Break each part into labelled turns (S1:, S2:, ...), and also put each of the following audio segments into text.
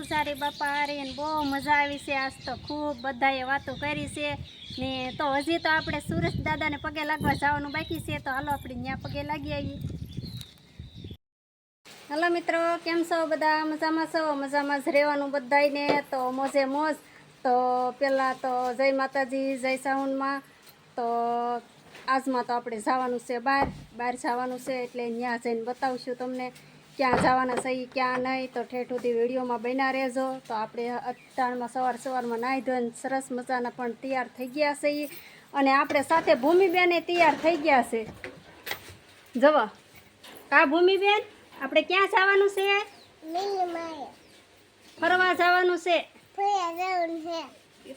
S1: પૂજારી બાપા હારે ને બહુ મજા આવી છે. આજ તો ખૂબ બધાએ વાતો કરી છે. ને તો હજી તો આપણે સુરેશ દાદાને પગે લાગવા જવાનું બાકી છે. તો હાલો આપણે ત્યાં પગે લાગી આવીએ. હલો મિત્રો, કેમ છો બધા? મજામાં છો? મજામાં જ રહેવાનું બધાને તો મોજે મોજ. તો પહેલાં તો જય માતાજી, જય સાઉન્ડમાં તો આજમાં તો આપણે જવાનું છે બહાર. બહાર જવાનું છે એટલે ત્યાં જઈને બતાવશું તમને. ક્યાં જવાના સહી ક્યાં નહીં તો ઠેઠ સુધી વિડીયોમાં બન્યા રહેજો. તો આપણે અત્યારમાં સવાર સવારમાં નાહી ધોઈને સરસ મજાના પણ તૈયાર થઈ ગયા છે અને આપણે સાથે ભૂમિબેને તૈયાર થઈ ગયા છે. જવા. કા ભૂમિબેન આપણે ક્યાં જવાનું છે? ફરવા જવાનું છે.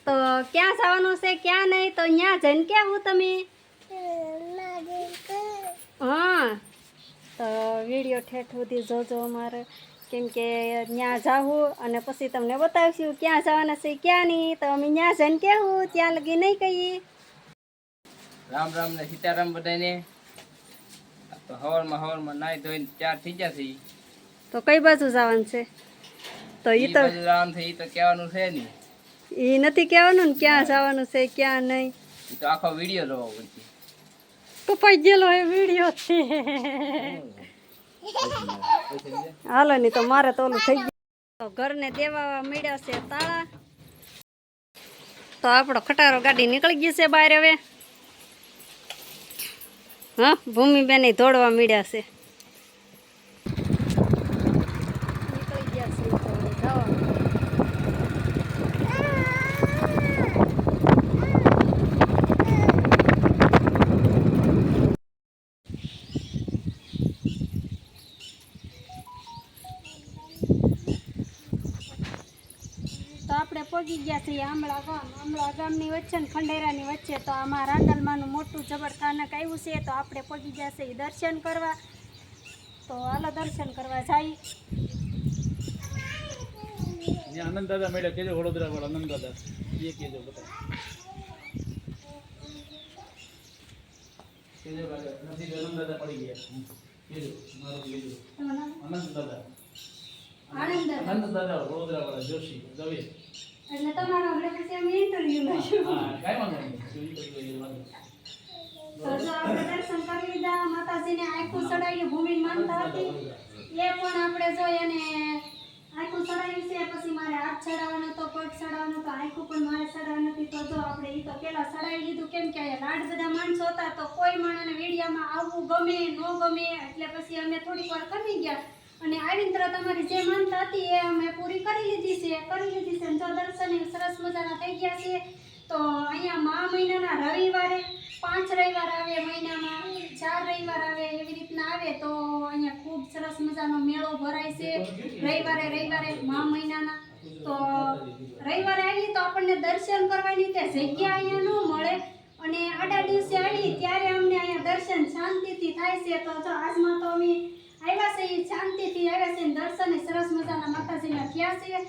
S1: તો ક્યાં જવાનું છે ક્યાં નહીં તો ત્યાં જઈને કેવું તમે? હા. તો વીડિયો ઠેઠ સુધી જોજો અમારે. કેમ કે ત્યાં જાવું અને પછી તમને બતાવીશું ક્યાં જવાના છે ક્યાં નહીં. તો અમે ત્યાં જઈને કેવું ત્યાં લગી નહીં કહીએ.
S2: રામ રામ ને સીતારામ બધાને તો હવારમાં હવારમાં નાઈ ધોઈને ચાર થઈ જશે
S1: તો કઈ બાજુ જવાનું છે? તો એ તો
S2: રામ થઈ ઈ તો કહેવાનું છે નહીં.
S1: એ નથી કહેવાનું ને ક્યાં જવાનું છે ક્યાં નહીં.
S2: તો આખો વીડિયો જોવો પડશે
S1: કપાઈ ગયેલો એ વીડિયો છે. હાલો, નહીં તો મારે તો ઓલું થઈ ગયું. ઘરને દેવા મળ્યા છે તાળા. તો આપણો ખટારો ગાડી નીકળી ગઈ છે બહાર હવે. હા, ભૂમિબેન દોડવા મળ્યા છે. નીકળી ગયા છે તો હવે જવાનું. તો આપણે પહોંચી ગયા છીએ આમળા ગામ આમળા ગામની વચ્ચે ને ખંડેરાની વચ્ચે તો આમાં રાંદલમાંનું મોટું જબરખાનક આવ્યું છે તો આપણે પહોંચી જશે એ દર્શન કરવા. તો હાલો દર્શન કરવા
S3: જાય. આનંદ દાદા મળ્યા કેજો વડોદરા વાળા આનંદ દાદા. એ કેજો બધા. કેજો નથી આનંદ દાદા પડી ગયા. કેજો મારો કેજો. આનંદ દાદા.
S1: આનંદ
S3: આનંદ દાદા વડોદરા વાળા જોશી દવે.
S1: એટલે તમારો આપણે પછી અમે ઇન્ટરવ્યુ લઈશું
S3: હા કઈ વાંધો નહીં. જોઈ તો.
S1: જો આપણે દર્શન કરી લીધા માતાજીને આખું ચડાવી ભૂમિ માનતા હતી. એ પણ આપણે જો એને આખું ચડાવ્યું છે પછી મારે હાથ ચડાવવાનો તો પગ ચડાવવાનો તો આખું પણ મારે ચડાવવાનું નથી. તો જો આપણે એ તો પેલા ચડાવી લીધું. કેમ કે લાડ બધા માણસો હતા તો કોઈ માણસને વિડીયામાં આવવું ગમે ન ગમે એટલે પછી અમે થોડીક વાર કરી ગયા. અને આવીને તરત તમારી જે માનતા હતી એ અમે પૂરી કરી લીધી છે, કરી લીધી છે. જો દર્શન સરસ મજાના થઈ ગયા છે. તો અહીંયા મા મહિનાના રવિવારે, પાંચ રવિવાર આવે, મહિનામાં ચાર રવિવાર આવે, એવી રીતના આવે તો અહીંયા ખૂબ સરસ મજાનો મેળો ભરાય છે. રવિવારે રવિવારે મા મહિનાના. તો રવિવારે આવીએ તો આપણને દર્શન કરવાની તે જગ્યા અહીંયા ન મળે. અને આડા દિવસે આવી ત્યારે અમને અહીંયા દર્શન શાંતિથી થાય છે. તો આજમાં તો અમે આવ્યા છે એ શાંતિથી આવ્યા છે દર્શન ય સરસ મજાના માતાજીના થયા છે.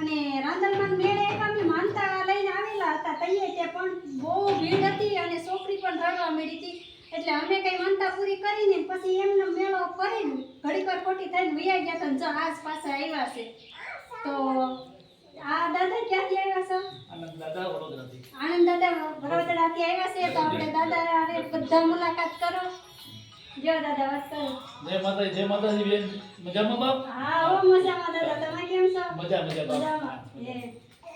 S1: અને રાંદલમાં મેળે એક અમે માનતા લઈને આવેલા હતા તઈએ તે પણ બહુ ભીડ હતી અને છોકરી પણ રડવા મળી હતી. એટલે અમે કઈ માનતા પૂરી કરીને પછી એમનો મેળો કરીને ઘડીક વાર ખોટી થઈને વૈયા ગયા હતા જો આજ પાસે આવ્યા છે. તો આ દાદા ક્યાંથી આવ્યા છે?
S3: આનંદ દાદા વડોદરાથી.
S1: આનંદ દાદા વડોદરાથી આવ્યા છે તો આપણે દાદા બધા મુલાકાત કરો. જો દાદા વાત કરો.
S3: જય માતાજી જય માતાજી બેન. મજામાં બાપ?
S1: હા હો મજામાં દાદા. તમે કેમ છો?
S3: મજા મજા બાપ.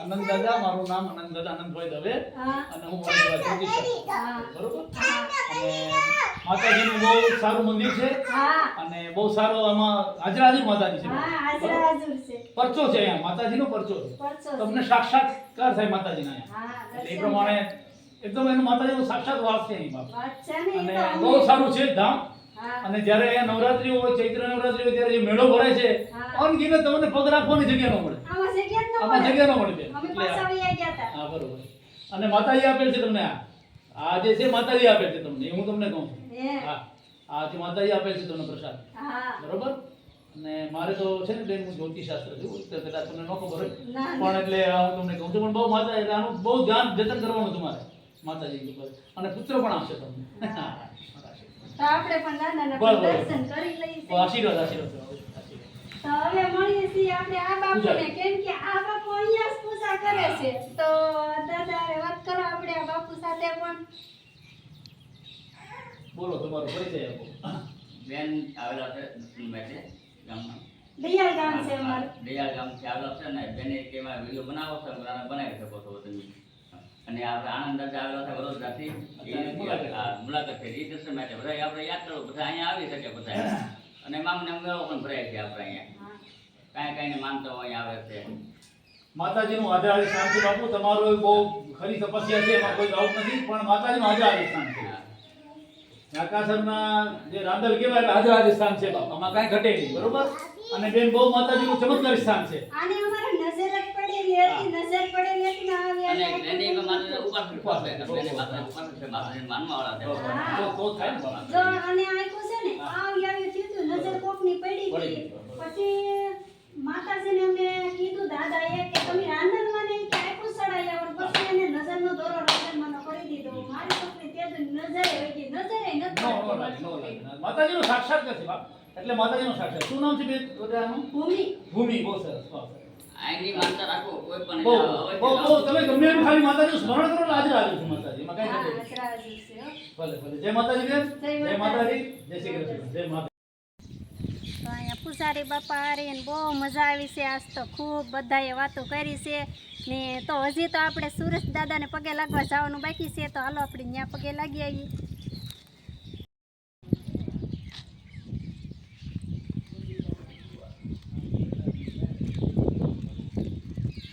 S3: આનંદ દાદા મારું નામ આનંદ દાદા આનંદભાઈ દવે. અને હું વડોદરા જ્યોતિષ બરોબર? અને માતાજીનું બહુ સારું મંદિર છે. અને બહુ સારો આમાં હાજરાજી માતાજી છે. પરચો છે અહીંયા માતાજીનો પરચો છે. તમને સાક્ષાત્કાર થાય માતાજીના અહીંયા. એ પ્રમાણે એકદમ એનું માતાજીનો સાક્ષાત વાસ છે એની બાપ અને બહુ સારું છે ધામ. અને જ્યારે અહીંયા નવરાત્રી હોય ચૈત્ર નવરાત્રી હોય ત્યારે જે મેળો ભરાય છે
S1: હા.
S3: અનગિનત તમને પગ રાખવાની જગ્યા ન મળે.
S1: આમાં જગ્યા ન મળે.
S3: હા બરોબર. અને માતાજી આપેલ છે તમને આ. આ જે છે માતાજી આપેલ છે તમને. હું તમને કહું છું.
S1: હા.
S3: આ જે માતાજી આપેલ છે તમને પ્રસાદ. બરોબર? અને મારે તો છે ને બેન હું જ્યોતિષ શાસ્ત્ર છું તો કદાચ તમને ન ખબર હોય. પણ એટલે હું તમને કહું છું. પણ બહુ માતા એટલે આનું બહુ ધ્યાન જતન કરવાનું તમારે માતાજી ઉપર અને પુત્ર પણ આવશે તમને.
S1: તો આપણે પણ દાદાના
S3: બરોબર.
S1: દર્શન કરી લઈએ
S3: આશીર્વાદ આશીર્વાદ આશીર્વાદ
S1: તો હવે મળીએ છીએ આપણે આ બાપુને. કેમ કે આ બાપુ અહીંયા જ પૂજા કરે છે. તો દાદા વાત કરો આપણે આ બાપુ સાથે પણ.
S3: બોલો તમારો પરિચય આપો.
S4: બેન આવેલા છે દક્ષિણ માટે ગામમાં.
S1: દયાળ ગામ છે અમારું.
S4: દયાળ છે આવેલા છે ને બેને કે વીડિયો બનાવો છો બનાવી શકો છો તમે અને આપણે આનંદ દાદા આવેલા છે વડોદરાથી
S3: મુલાકાત.
S4: થઈ એ દર્શન માટે બધા આપણે યાદ કરો બધા અહીંયા આવી શકે બધા. અને મામને મેળો પણ ભરાય છે આપણે અહીંયા. કાંઈ કાંઈ માનતો અહીંયા આવે છે.
S3: માતાજીનું હાજર હાજર શાંતિ છે બાપુ. તમારો બહુ ખરી તપસ્યા છે એમાં કોઈ ડાઉટ નથી પણ માતાજીનું હાજર હાજર સ્થાન છે. નાકાસરના જે રાંદલ કહેવાય એટલે હાજર હાજર સ્થાન છે બાપ. આમાં કાંઈ ઘટે નહીં બરોબર? અને બેન બહુ માતાજીનું ચમત્કારી સ્થાન છે
S1: આને અમારે નજર જ પડેલી હતી નજર પડેલી હતી ને આવી
S4: અને
S1: એટલે
S4: બેને એક માતા ઉપાસ ઉપાસ છે બેને માતા ઉપાસ છે માતાજીને માનવાવાળા છે
S3: તો તો થાય ને
S1: જો અને આખું છે ને આવી આવી થયું હતું, નજર કોકની પડી
S3: પડી
S1: ગઈ
S3: ગઈ.
S1: પછી માતાજીને અમે કીધું દાદાએ કે તમે રાંધણમાં નહીં કે આખું સડાઈ આવો પછી એને નજરનો દોરો રાંધણમાંનો કરી દીધો. મારી છોકરી તે નજરે વહી નજરે નથી.
S3: માતાજીનું સાક્ષાત નથી બાપ. એટલે માતાજીનું સાક્ષાત. શું નામ છે બેન?
S1: ભૂમિ.
S3: ભૂમિ બહુ સરસ બહુ સરસ.
S4: અહીંની માનતા રાખો કોઈ પણ
S3: બહુ
S4: એટલે
S3: બહુ બહુ તમે ગમે એમ ખાલી માતાજીનું સ્મરણ કરો એટલે હાજર હાજર માતાજી. એમાં કાંઈ
S1: હા
S3: ઘટે નહીં.
S1: અસરાજી છે હો.
S3: ભલે ભલે. જય માતાજી બેન.
S1: જય
S3: જય
S1: માતાજી.
S3: માતાજી. જય શ્રી કૃષ્ણ. જય માતા
S1: તો અહીંયા પૂજારી બાપા હારે બહુ મજા આવી છે. આજ તો ખૂબ બધાએ વાતો કરી છે. ને તો હજી તો આપણે સુરેશ દાદાને પગે લાગવા જવાનું બાકી છે. તો હાલો આપણે ત્યાં પગે લાગી આવીએ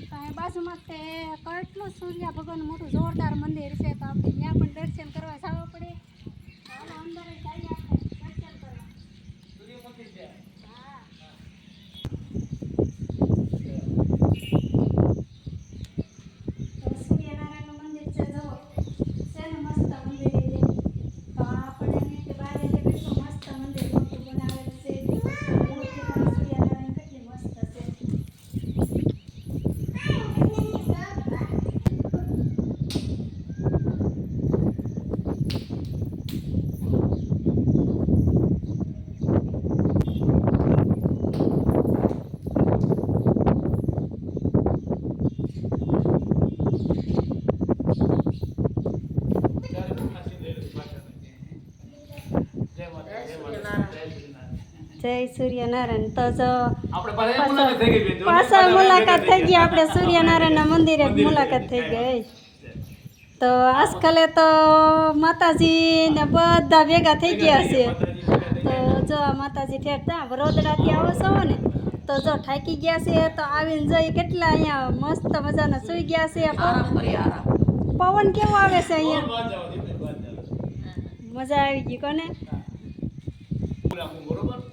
S1: તો બાજુમાં તે કેટલું સૂર્ય ભગવાનનું મોટું જોરદાર મંદિર છે, તો આપણે ત્યાં પણ દર્શન કરવા જવા પડે હાલો અંદર જઈએ આપણે દર્શન કરવા હા તો સૂર્યનારાયણનું મંદિર છે જુઓ છે ને મસ્ત મંદિર એ તો આપણે એમ કે બહાર એટલે કેટલું મસ્ત મંદિર મોટું બનાવેલું છે મૂર્તિ પણ સૂર્યનારાયણ કેટલી મસ્ત છે
S3: જય માતા જય માતા જય શ્રીનારાયણ.
S1: જય સૂર્યનારાયણ. તો જો
S3: પાછળ પાછા મુલાકાત થઈ ગઈ બેન. જો
S1: પાછા
S3: પાછા
S1: મુલાકાત થઈ ગઈ. આપણે. સૂર્યનારાયણના મંદિરે મુલાકાત થઈ ગઈ. તો આજકાલે તો માતાજી ને બધા ભેગા થઈ ગયા છે. તો જો માતાજી ઠેઠ ત્યાં વડોદરાથી આવો છો ને તો જો થાકી ગયા છે તો આવીને જોઈ કેટલા અહીંયા મસ્ત મજાના સુઈ ગયા છે. પવન- પવન કેવો આવે છે અહીંયા. મજા આવી ગઈ કોને?
S3: બરોબર?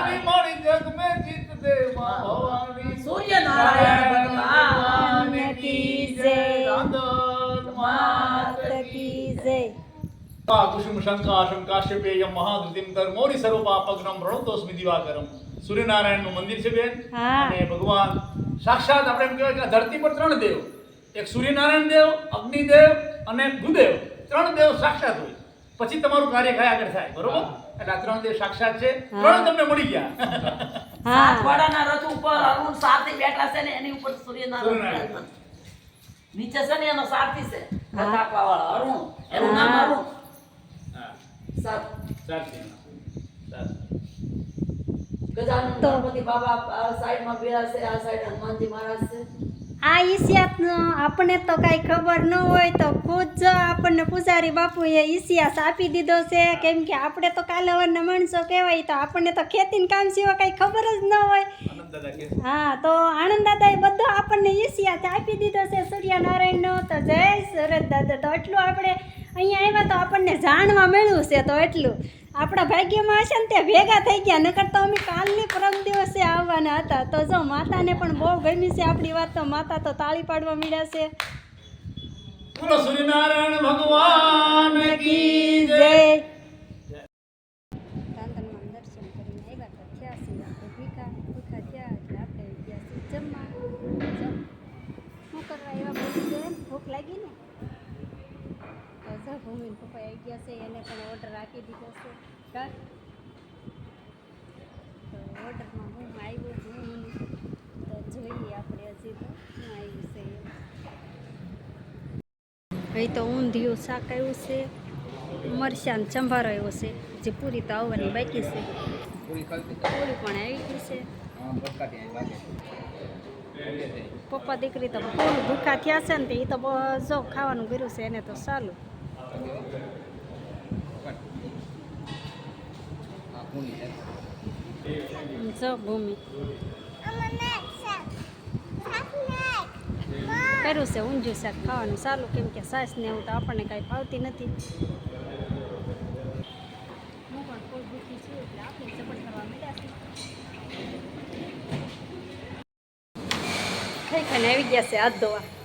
S1: કી જય
S3: માં કુસુમ શંકાશમ કાશ્યપેયમ મહાદૃતિમ કર્મોરી સર્વપાપગ્નમ પ્રણતોસ્મિ દિવાકરમ સૂર્યનારાયણનું મંદિર છે બેન? અને ભગવાન સાક્ષાત આપણે એમ કહેવાય કે ધરતી પર ત્રણ દેવ. એક સૂર્યનારાયણ દેવ અગ્નિદેવ અને ગુદેવ. ત્રણ દેવ સાક્ષાત હોય. પછી તમારું કાર્ય કયા આગળ થાય બરોબર? એટલે આ ત્રણ દેવ સાક્ષાત છે. ત્રણ તમને મળી ગયા.
S1: હા.
S5: રથ ઉપર અરુણ સારથી બેઠા છે ને એની ઉપર સૂર્યનારાયણ. નીચે છે ને એનો સારથી છે. રથ અરુણ. એનું નામ
S1: હા.
S5: અરુણ
S3: હા,
S5: સાત
S3: સાચી સાચી.
S5: ગજાનન
S1: તો-
S5: ગણપતિ બાબા આ સાઈડમાં બેરા છે આ સાઈડ હનુમાનજી મહારાજ છે.
S1: આ ઈતિહાસનો આપણને તો કાંઈ ખબર ન હોય તો ખુદ જ આપણને પૂજારી બાપુએ ઈતિહાસ આપી દીધો છે. કેમ કે આપણે તો કાલાવરના માણસો કહેવાય તો આપણને તો ખેતીને કામ સિવાય કાંઈ ખબર જ ન હોય.
S3: આનંદ દાદા કે
S1: હા તો આણંદ દાદાએ બધો આપણને ઈતિહાસ આપી દીધો છે. સૂર્યનારાયણનો તો જય સુરત દાદા તો એટલું આપણે અહીંયા આવ્યા તો આપણને જાણવા મળ્યું છે તો એટલું. આપણા ભાગ્યમાં હશે ને તે ભેગા થઈ ગયા. નકર તો અમે કાલની પરમ દિવસે આવવાના હતા. તો જો માતાને પણ બહુ ગમી છે આપણી વાત તો માતા તો તાળી પાડવા મળ્યા છે.
S3: બોલો સૂર્યનારાયણ ભગવાન કી જય.
S1: ભૂખા ભૂખા થયા ભૂમિન પપ્પા આવી ગયા છે, એને પણ ઓર્ડર રાખી દીધો છે. કા તો ઓર્ડરમાં હું આવ્યું, હું તો જોઈએ આપણે હજી તો હું આવ્યું છે. ભાઈ તો ઊંધિયું શાક આવ્યું છે મરચાં ચંભારો આવ્યો છે, જે પૂરી તો આવવાની બાકી છે.
S2: પૂરી
S1: પણ આવી ગઈ છે. પપ્પા દીકરી તો ફૂલ ભૂખા થયા છે ને, તે એ તો જો ખાવાનું કર્યું છે, એને તો સારું જો, ભૂમિ. કર્યું છે, ઊંધિયું શાક ખાવાનું. સારું કેમ કે સાસ ને એવું તો આપણને કાંઈ ભાવતી નથી. આવી ગયા છે હાથ ધોવા.